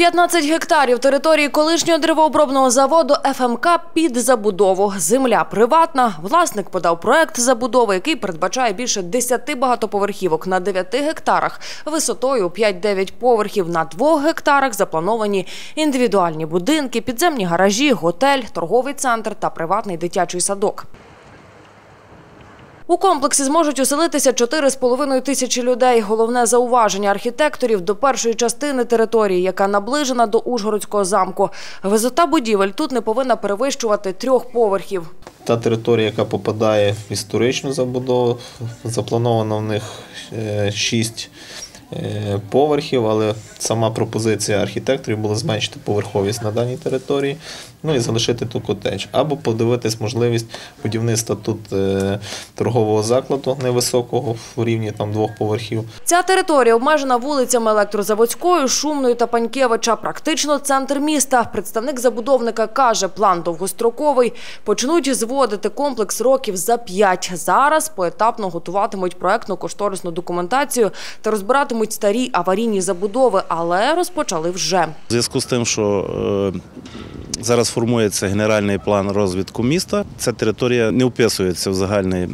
15 гектарів території колишнього деревообробного заводу ФМК під забудову. Земля приватна. Власник подав проект забудови, який передбачає більше 10 багатоповерхівок на 9 гектарах, висотою 5-9 поверхів. На 2 гектарах заплановані індивідуальні будинки, підземні гаражі, готель, торговий центр та приватний дитячий садок. У комплексі зможуть оселитися 4,5 тисячі людей. Головне зауваження архітекторів до першої частини території, яка наближена до Ужгородського замку. Висота будівель тут не повинна перевищувати трьох поверхів. Та територія, яка попадає в історичну забудову, заплановано в них е, шість поверхів, але сама пропозиція архітекторів була зменшити поверховість на даній території, ну і залишити тут котедж. Або подивитись можливість будівництва тут е, торгового закладу невисокого в рівні там двох поверхів. Ця територія обмежена вулицями Електрозаводською, Шумною та Панькевича. Практично центр міста. Представник забудовника каже, план довгостроковий. Почнуть зводити комплекс років за п'ять. Зараз поетапно готуватимуть проектно-кошторисну документацію та розбиратимуть старі аварійні забудови, але розпочали вже. У зв'язку з тим, що е, зараз формується генеральний план розвитку міста, ця територія не вписується в загальний, е,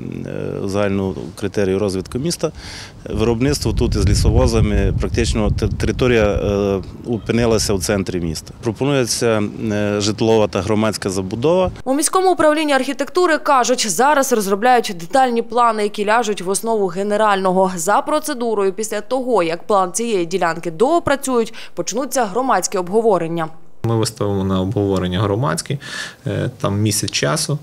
в загальну критерію розвитку міста. Виробництво тут із лісовозами, практично територія е, опинилася в центрі міста. Пропонується е, житлова та громадська забудова. У міському управлінні архітектури кажуть, зараз розробляють детальні плани, які ляжуть в основу генерального. За процедурою, після того, як план цієї ділянки доопрацюють, почнуться громадські обговорення. Ми виставимо на обговорення громадське, там місяць часу.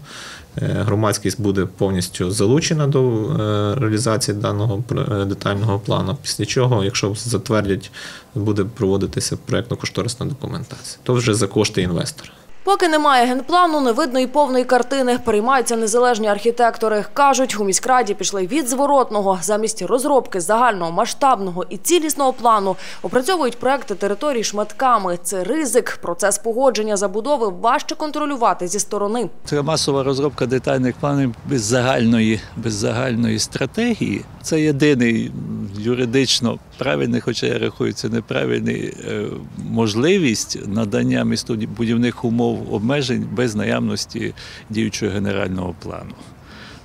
Е, Громадськість буде повністю залучена до е, реалізації даного е, детального плану. Після чого, якщо затвердять, буде проводитися проєктно-кошторисна документація. То вже за кошти інвестора. Поки немає генплану, не видно і повної картини. Переймаються незалежні архітектори. Кажуть, у міськраді пішли від зворотного. Замість розробки загального, масштабного і цілісного плану опрацьовують проекти територій шматками. Це ризик. Процес погодження забудови важче контролювати зі сторони. Це масова розробка детальних планів без загальної, без загальної стратегії. Це єдиний юридично правильний, хоча я рахую, це неправильний е, можливість надання містобудівних умов обмежень без наявності діючого генерального плану.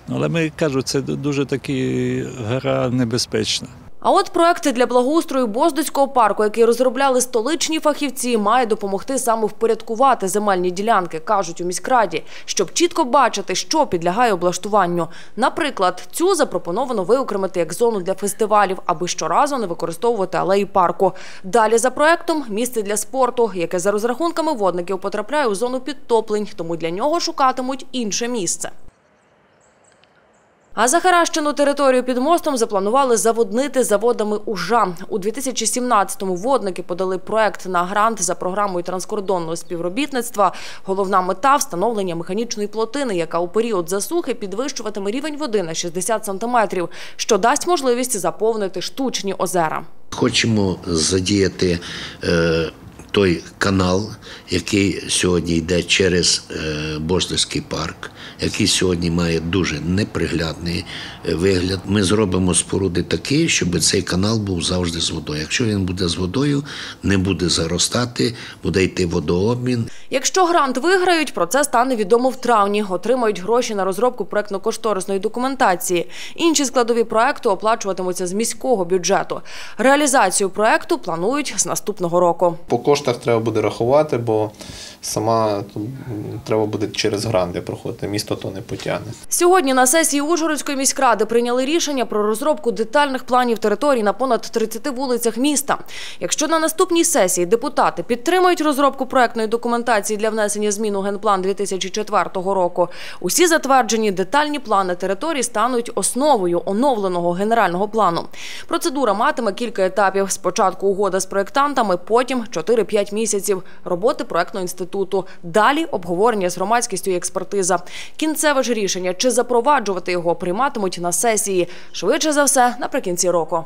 Ну, Але ми кажуть, це дуже таки гра небезпечна. А от проекти для благоустрою Боздоцького парку, який розробляли столичні фахівці, має допомогти саме впорядкувати земельні ділянки, кажуть у міськраді, щоб чітко бачити, що підлягає облаштуванню. Наприклад, цю запропоновано виокремити як зону для фестивалів, аби щоразу не використовувати алеї парку. Далі за проектом місце для спорту, яке за розрахунками водників потрапляє у зону підтоплень, тому для нього шукатимуть інше місце. А захаращену територію під мостом запланували заводнити заводами ужа. У 2017-му водники подали проект на грант за програмою транскордонного співробітництва. Головна мета – встановлення механічної плотини, яка у період засухи підвищуватиме рівень води на 60 сантиметрів, що дасть можливість заповнити штучні озера. Хочемо задіяти е, той канал, який сьогодні йде через е, Бождерський парк, який сьогодні має дуже неприглядний е, вигляд. Ми зробимо споруди такі, щоб цей канал був завжди з водою. Якщо він буде з водою, не буде заростати, буде йти водообмін. Якщо грант виграють, про це стане відомо в травні. Отримають гроші на розробку проектно-кошторисної документації. Інші складові проекту оплачуватимуться з міського бюджету. Реалізацію проекту планують з наступного року. По коштах треба буде рахувати, бо сама тут, треба буде через гранди проходити. Місто то не потягне. Сьогодні на сесії Ужгородської міськради прийняли рішення про розробку детальних планів територій на понад 30 вулицях міста. Якщо на наступній сесії депутати підтримають розробку проектної документації для внесення змін у генплан 2004 року, усі затверджені детальні плани територій стануть основою оновленого генерального плану. Процедура матиме кілька етапів. Спочатку угода з проєктантами, потім 4-5 місяців роботи проектного інституту. Далі обговорення з громадськістю і експертиза. Кінцеве ж рішення, чи запроваджувати його, прийматимуть на сесії. Швидше за все, наприкінці року.